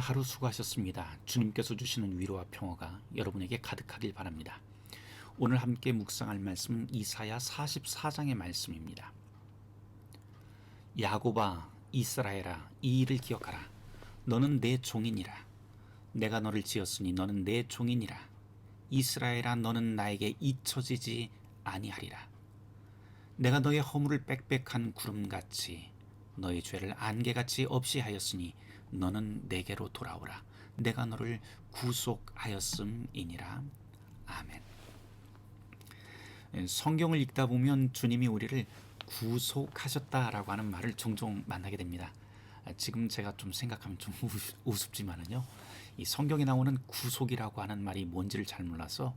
하루 수고하셨습니다. 주님께서 주시는 위로와 평화가 여러분에게 가득하길 바랍니다. 오늘 함께 묵상할 말씀은 이사야 44장의 말씀입니다. 야고바 이스라엘아 이 일을 기억하라 너는 내 종이니라 내가 너를 지었으니 너는 내 종이니라 이스라엘아 너는 나에게 잊혀지지 아니하리라 내가 너의 허물을 빽빽한 구름같이 너의 죄를 안개같이 없이 하였으니 너는 내게로 돌아오라 내가 너를 구속하였음이니라 아멘 성경을 읽다 보면 주님이 우리를 구속하셨다라고 하는 말을 종종 만나게 됩니다. 아, 지금 제가 좀 생각하면 좀 우- 우습지만은요. 이 성경에 나오는 구속이라고 하는 말이 뭔지를 잘 몰라서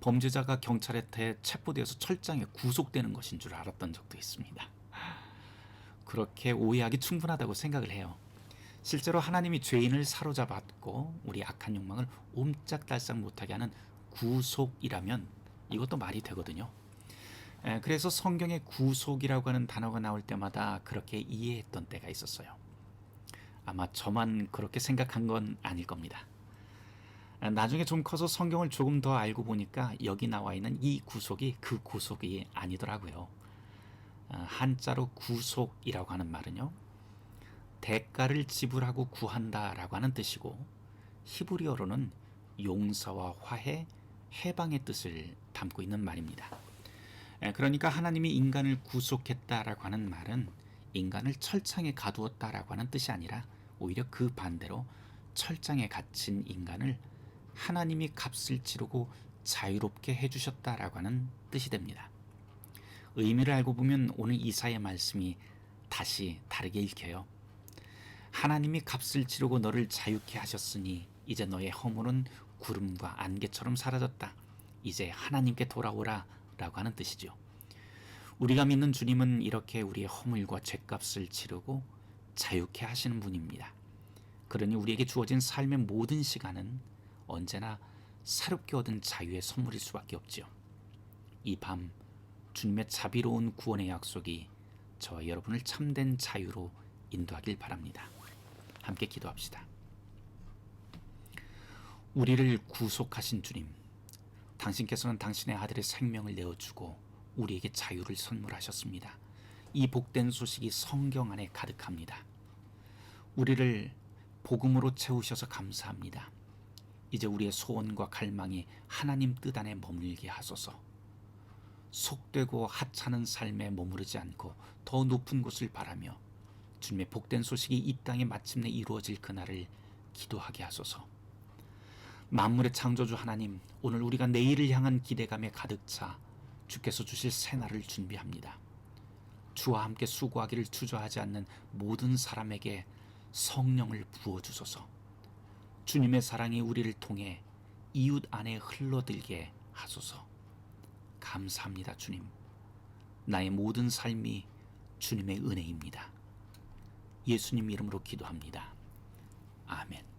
범죄자가 경찰에 체포되어서 철장에 구속되는 것인 줄 알았던 적도 있습니다. 그렇게 오해하기 충분하다고 생각을 해요. 실제로 하나님이 죄인을 사로잡았고 우리 악한 욕망을 옴짝달싹 못하게 하는 구속이라면 이것도 말이 되거든요. 에, 그래서 성경에 구속이라고 하는 단어가 나올 때마다 그렇게 이해했던 때가 있었어요. 아마 저만 그렇게 생각한 건 아닐 겁니다. 아, 나중에 좀 커서 성경을 조금 더 알고 보니까 여기 나와 있는 이 구속이 그 구속이 아니더라고요. 아, 한자로 구속이라고 하는 말은요. 대가를 지불하고 구한다라고 하는 뜻이고 히브리어로는 용서와 화해, 해방의 뜻을 담고 있는 말입니다. 에, 그러니까 하나님이 인간을 구속했다라고 하는 말은 인간을 철창에 가두었다라고 하는 뜻이 아니라 오히려 그 반대로 철장에 갇힌 인간을 하나님이 값을 치르고 자유롭게 해주셨다라고 하는 뜻이 됩니다. 의미를 알고 보면 오늘 이사의 말씀이 다시 다르게 읽혀요. 하나님이 값을 치르고 너를 자유케 하셨으니 이제 너의 허물은 구름과 안개처럼 사라졌다. 이제 하나님께 돌아오라 라고 하는 뜻이죠. 우리가 믿는 주님은 이렇게 우리의 허물과 죄값을 치르고 자유케 하시는 분입니다. 그러니 우리에게 주어진 삶의 모든 시간은 언제나 새롭게 얻은 자유의 선물일 수밖에 없지요. 이 밤 주님의 자비로운 구원의 약속이 저와 여러분을 참된 자유로 인도하길 바랍니다. 함께 기도합시다. 우리를 구속하신 주님, 당신께서는 당신의 아들의 생명을 내어주고 우리에게 자유를 선물하셨습니다. 이 복된 소식이 성경 안에 가득합니다. 우리를 복음으로 채우셔서 감사합니다. 이제 우리의 소원과 갈망이 하나님 뜻 안에 머물게 하소서. 속되고 하찮은 삶에 머무르지 않고 더 높은 곳을 바라며 주님의 복된 소식이 이 땅에 마침내 이루어질 그날을 기도하게 하소서. 만물의 창조주 하나님, 오늘 우리가 내일을 향한 기대감에 가득 차 주께서 주실 새날을 준비합니다. 주와 함께 수고하기를 주저하지 않는 모든 사람에게 성령을 부어 주소서. 주님의 사랑이 우리를 통해 이웃 안에 흘러들게 하소서. 감사합니다, 주님. 나의 모든 삶이 주님의 은혜입니다. 예수님 이름으로 기도합니다. 아멘.